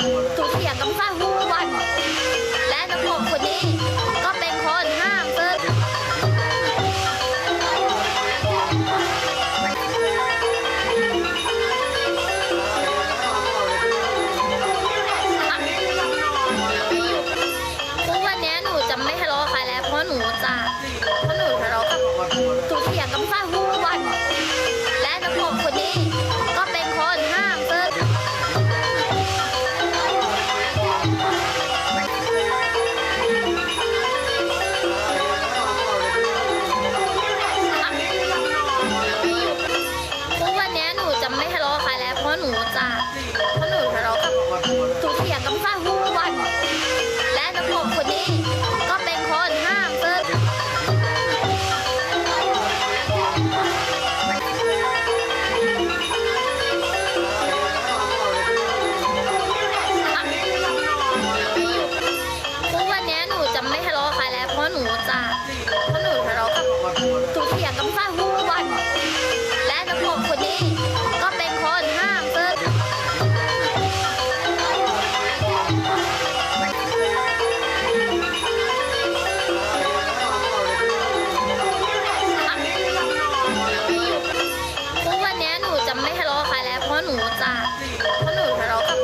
ถูกเถียงกับข้าหูวัน และนักบคนนี้ก็เป็นคนห้ามเพิ่นวันนี้หนูจะไม่ทะเลาะใครแล้วเพราะหนูจะเพราะหนูทะเลาะกับ รู้จัเพราะหนูทะเลาะกับ